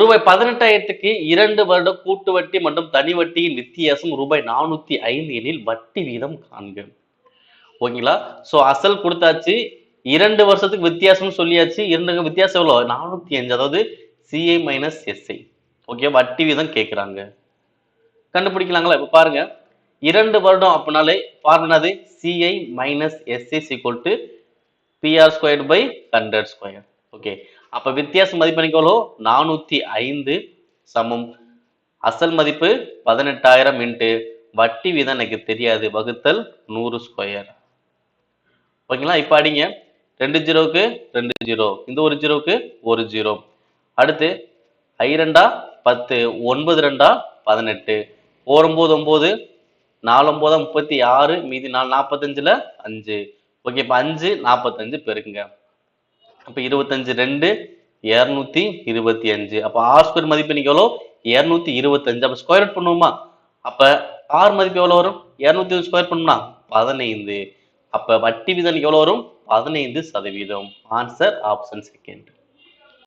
ரூபாய் பதினெட்டாயிரத்துக்கு இரண்டு வருட கூட்டு வட்டி மற்றும் தனி வட்டியின் வித்தியாசம் ரூபாய் நானூத்தி ஐந்து எனில் வட்டி வீதம் காண்க ஓகேங்களா? ஸோ அசல் கொடுத்தாச்சு. இரண்டு வருஷத்துக்கு வித்தியாசம் சொல்லியாச்சு. இரண்டு வித்தியாசம் எவ்வளோ நானூத்தி அஞ்சு அதாவது சிஐ மைனஸ் எஸ்ஐ ஓகே வட்டி வீதம் கேட்குறாங்க கண்டுபிடிக்கலாங்களா? இப்போ பாருங்க. இரண்டு வருடம் அப்படின்னாலே ஃபார்முலாது CI minus SI equal to PR square by hundred square okay அப்ப வித்தியாச மதிப்பு எவ்வளோ நானூத்தி ஐந்து சமம். அசல் மதிப்பு பதினெட்டாயிரம் இன்ட்டு வட்டி வீதம் எனக்கு தெரியாது. வகுத்தல் நூறு ஸ்கொயர். ஓகேங்களா? இப்ப அடிங்க. ரெண்டு ஜீரோவுக்கு ரெண்டு ஜீரோ. இந்த ஒரு ஜீரோவுக்கு ஒரு ஜீரோ. அடுத்து ஐ ரெண்டா பத்து ஒன்பது ரெண்டா பதினெட்டு. ஓரொம்போது ஒம்பது நாலு ஒன்பதா முப்பத்தி ஆறு மீதி நாலு நாற்பத்தஞ்சுல அஞ்சு. ஓகே இப்போ அஞ்சு நாற்பத்தஞ்சு பெருக்குங்க. அப்போ இருபத்தஞ்சு ரெண்டு இரநூத்தி இருபத்தி அஞ்சு. அப்போ ஆர் ஸ்கொயர் மதிப்பு இன்னைக்கு எவ்வளோ இரநூத்தி இருபத்தஞ்சு. அப்போ ஸ்கொயர் ரூட் பண்ணுவோமா? அப்போ ஆர் மதிப்பு எவ்வளோ வரும்? இரநூத்தி ஸ்கொயர் பண்ணோம்னா பதினைந்து. அப்போ வட்டி வீதம் எவ்வளோ வரும்? பதினைந்து சதவீதம். Answer option second